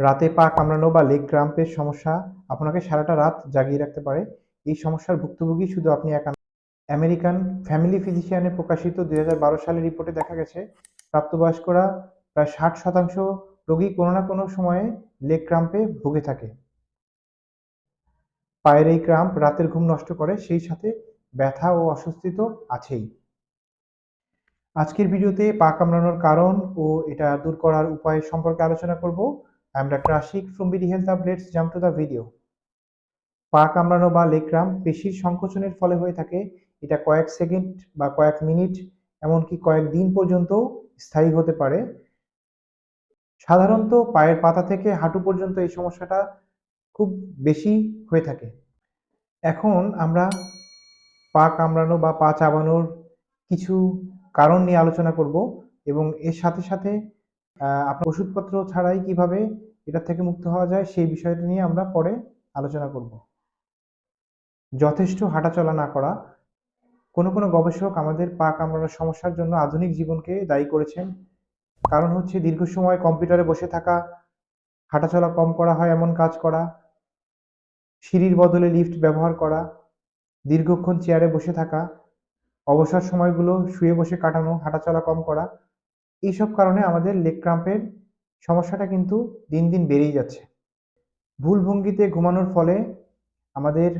রাতে পা কামড়ানো বা লেগ ক্রাম্পের সমস্যা আপনাকে সারাটা রাত জাগিয়ে রাখতে পারে। এই সমস্যার ভুক্তভোগী শুধু আপনি একা আমেরিকান ফ্যামিলি ফিজিশিয়ানে প্রকাশিত দুই সালের রিপোর্টে দেখা গেছে, প্রাপ্তবয়স্করা প্রায় ষাট শতাংশ রোগী কোনো না কোনো সময়ে লেগ ক্রাম্পে ভুগে থাকে। পায়ের এই ক্রাম্প রাতের ঘুম নষ্ট করে, সেই সাথে ব্যথা ও অস্বস্তি তো আছেই। আজকের ভিডিওতে পা কামড়ানোর কারণ ও এটা দূর করার উপায় সম্পর্কে আলোচনা করব। Doctor Ashiq from health updates jump to the video পা কামড়ানো বা লেগ ক্রাম্প পেশির সংকোচনের ফলে হয়ে থাকে। এটা কয়েক সেকেন্ড বা কয়েক মিনিট, এমনকি কয়েক দিন পর্যন্ত স্থায়ী হতে পারে। সাধারণত পায়ের পাতা থেকে হাঁটু পর্যন্ত এই সমস্যাটা খুব বেশি হয়ে থাকে। এখন আমরা পা কামড়ানো বা পা চাবানোর কিছু কারণ নিয়ে আলোচনা করব এবং এর সাথে সাথে আপনার ওষুধপত্র ছাড়াই কীভাবে এটা থেকে মুক্ত হওয়া যায় সেই বিষয়টা নিয়ে আমরা পরে আলোচনা করব। যথেষ্ট হাঁটাচলা না করা। কোনো কোনো গবেষক আমাদের পা কামড়ানোর সমস্যার জন্য আধুনিক জীবনকে দায়ী করেছেন। কারণ হচ্ছে দীর্ঘ সময় কম্পিউটারে বসে থাকা, হাঁটাচলা কম করা হয় এমন কাজ করা, সিঁড়ির বদলে লিফট ব্যবহার করা, দীর্ঘক্ষণ চেয়ারে বসে থাকা, অবসর সময়গুলো শুয়ে বসে কাটানো, হাঁটাচলা কম করা এইসব কারণে আমাদের লেগ ক্রাম্পের সমস্যাটা কিন্তু দিন দিন বেড়েই যাচ্ছে। ভুল ভঙ্গিতে ঘুমানোর ফলে আমাদের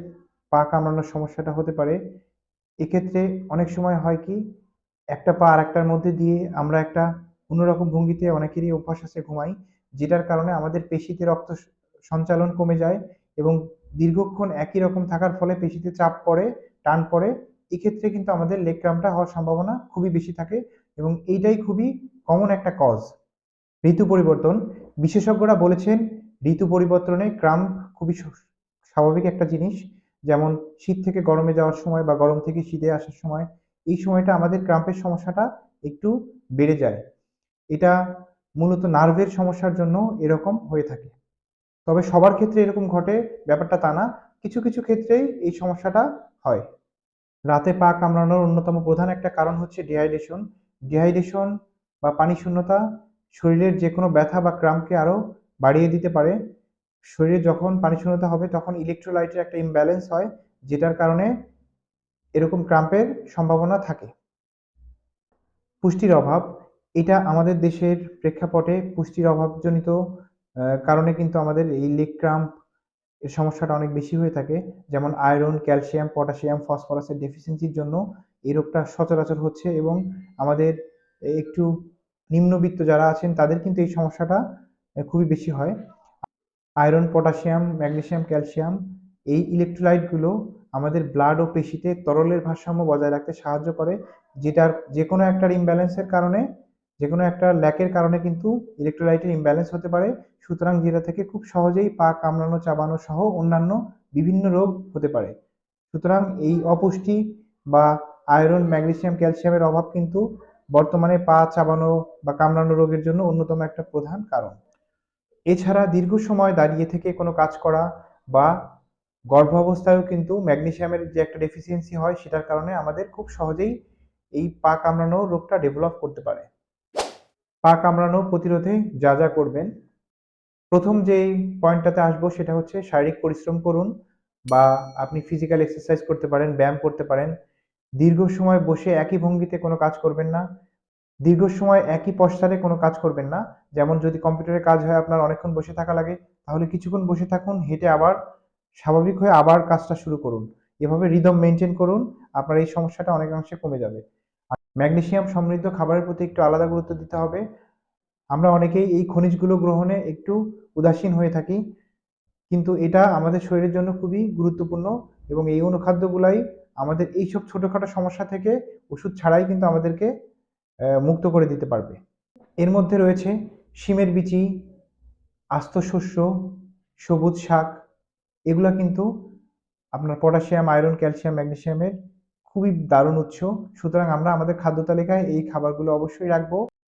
পা কামড়ানোর সমস্যাটা হতে পারে। এক্ষেত্রে অনেক সময় হয় কি, একটা পা আর একটার মধ্যে দিয়ে আমরা একটা অন্যরকম ভঙ্গিতে অনেকেরই অভ্যাস আছে ঘুমাই, যেটার কারণে আমাদের পেশিতে রক্ত সঞ্চালন কমে যায় এবং দীর্ঘক্ষণ একই রকম থাকার ফলে পেশিতে চাপ পড়ে, টান পড়ে এক্ষেত্রে কিন্তু আমাদের লেগ ক্রাম্পটা হওয়ার সম্ভাবনা খুবই বেশি থাকে এবং এইটাই খুবই কমন একটা কজ ঋতু পরিবর্তন, বিশেষজ্ঞরা বলেছেন ঋতু পরিবর্তনে ক্রাম্প খুবই স্বাভাবিক একটা জিনিস। যেমন শীত থেকে গরমে যাওয়ার সময় বা গরম থেকে শীতে আসার সময়, এই সময়টা আমাদের ক্রাম্পের সমস্যাটা একটু বেড়ে যায়। এটা মূলত নার্ভের সমস্যার জন্য এরকম হয়ে থাকে। তবে সবার ক্ষেত্রে এরকম ঘটে, ব্যাপারটা তা না। কিছু কিছু ক্ষেত্রেই এই সমস্যাটা হয়। রাতে পা কামড়ানোর অন্যতম প্রধান একটা কারণ হচ্ছে ডিহাইড্রেশন। ডিহাইড্রেশন বা পানি শূন্যতা শরীরের যে কোনো ব্যথা বা ক্রাম্পকে আরও বাড়িয়ে দিতে পারে। শরীরে যখন পানি শূন্যতা হবে, তখন ইলেকট্রোলাইটের একটা ইমব্যালেন্স হয়, যেটার কারণে এরকম ক্রাম্পের সম্ভাবনা থাকে। পুষ্টির অভাব, এটা আমাদের দেশের প্রেক্ষাপটে পুষ্টির অভাবজনিত কারণে কিন্তু আমাদের এই লেগ ক্রাম্প এর সমস্যাটা অনেক বেশি হয়ে থাকে। যেমন আয়রন, ক্যালসিয়াম, পটাশিয়াম, ফসফরাসের ডেফিসিয়েন্সির জন্য এই রোগটা সচরাচর হচ্ছে এবং আমাদের একটু নিম্নবিত্ত যারা আছেন, তাদের কিন্তু এই সমস্যাটা খুবই বেশি হয়। আয়রন, পটাশিয়াম ম্যাগনেসিয়াম ক্যালসিয়াম এই ইলেকট্রোলাইটগুলো আমাদের ব্লাড ও পেশিতে তরলের ভারসাম্য বজায় রাখতে সাহায্য করে, যেটার যে কোনো একটার ইমব্যালেন্সের কারণে যে কোনো একটা ল্যাকের কারণে কিন্তু ইলেকট্রোলাইটের ইমব্যালেন্স হতে পারে। সুতরাং যেটা থেকে খুব সহজেই পা কামড়ানো, চাবানো সহ অন্যান্য বিভিন্ন রোগ হতে পারে। সুতরাং এই অপুষ্টি বা আয়রন ম্যাগনেসিয়াম ক্যালসিয়ামের অভাব কিন্তু বর্তমানে পা চাবানো বা কামড়ানো রোগের জন্য অন্যতম একটা প্রধান কারণ। এছাড়া দীর্ঘ সময় দাঁড়িয়ে থেকে কোনো কাজ করা বা গর্ভাবস্থায়ও কিন্তু ম্যাগনেসিয়ামের যে একটা ডেফিসিয়েন্সি হয়, সেটার কারণে আমাদের খুব সহজেই এই পা কামড়ানো রোগটা ডেভেলপ করতে পারে। পা কামড়ানো প্রতিরোধে যা যা করবেন। প্রথম যেই পয়েন্টটাতে আসব সেটা হচ্ছে শারীরিক পরিশ্রম করুন বা আপনি ফিজিক্যাল এক্সারসাইজ করতে পারেন, ব্যায়াম করতে পারেন। দীর্ঘ সময় বসে একই ভঙ্গিতে কোনো কাজ করবেন না। দীর্ঘ সময় একই পশ্চারে কোনো কাজ করবেন না। যেমন যদি কম্পিউটারে কাজ হয়, আপনার অনেকক্ষণ বসে থাকা লাগে, তাহলে কিছুক্ষণ বসে থাকুন, হেঁটে আবার স্বাভাবিক হয়ে আবার কাজটা শুরু করুন। এভাবে রিদম মেনটেন করুন, আপনার এই সমস্যাটা অনেকাংশে কমে যাবে। আর ম্যাগনেসিয়াম সমৃদ্ধ খাবারের প্রতি একটু আলাদা গুরুত্ব দিতে হবে। আমরা অনেকেই এই খনিজগুলো গ্রহণে একটু উদাসীন হয়ে থাকি, কিন্তু এটা আমাদের শরীরের জন্য খুবই গুরুত্বপূর্ণ এবং এই অনুখাদ্যগুলাই আমাদের এইসব ছোটোখাটো সমস্যা থেকে ওষুধ ছাড়াই কিন্তু আমাদেরকে মুক্ত করে দিতে পারবে। এর মধ্যে রয়েছে শিমের বিচি, আস্ত শস্য, সবুজ শাক, এগুলা কিন্তু আপনার পটাশিয়াম, আয়রন, ক্যালসিয়াম ম্যাগনেসিয়ামের খুবই দারুণ উৎস। সুতরাং আমরা আমাদের খাদ্য তালিকায় এই খাবারগুলো অবশ্যই রাখব।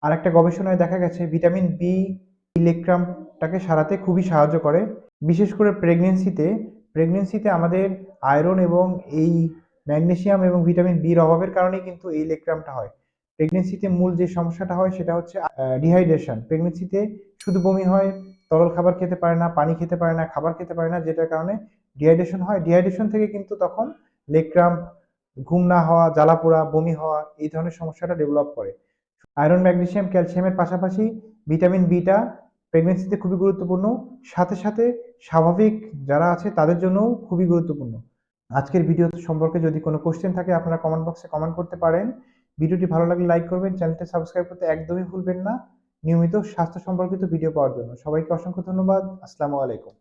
আর একটা গবেষণায় দেখা গেছে, ভিটামিন বি ইলেকট্রামটাকে সারাতে খুবই সাহায্য করে। বিশেষ করে প্রেগনেন্সিতে প্রেগনেন্সিতে আমাদের আয়রন এবং এই ম্যাগনেসিয়াম এবং ভিটামিন বির অভাবের কারণেই কিন্তু এই লেকক্রামটা হয়। প্রেগনেন্সিতে মূল যে সমস্যাটা হয় সেটা হচ্ছে ডিহাইড্রেশন প্রেগনেন্সিতে শুধু বমি হয়, তরল খাবার খেতে পারে না, পানি খেতে পারে না, খাবার খেতে পারে না, যেটার কারণে ডিহাইড্রেশন হয়। ডিহাইড্রেশন থেকে কিন্তু তখন লেগ ক্রাম্প ঘুম না হওয়া জ্বালা পোড়া বমি হওয়া, এই ধরনের সমস্যাটা ডেভেলপ করে। আয়রন ম্যাগনেশিয়াম ক্যালসিয়ামের পাশাপাশি ভিটামিন বিটা প্রেগনেন্সিতে খুবই গুরুত্বপূর্ণ। সাথে সাথে স্বাভাবিক যারা আছে তাদের জন্যও খুবই গুরুত্বপূর্ণ। আজকের ভিডিও সম্পর্কে যদি কোনো কোশ্চেন থাকে আপনারা কমেন্ট বক্সে কমেন্ট করতে পারেন। ভিডিওটি ভালো লাগলে লাইক করবেন চ্যানেলটি সাবস্ক্রাইব করতে একদমই ভুলবেন না। নিয়মিত স্বাস্থ্য সম্পর্কিত ভিডিও পাওয়ার জন্য। সবাইকে অসংখ্য ধন্যবাদ। আসসালামু আলাইকুম।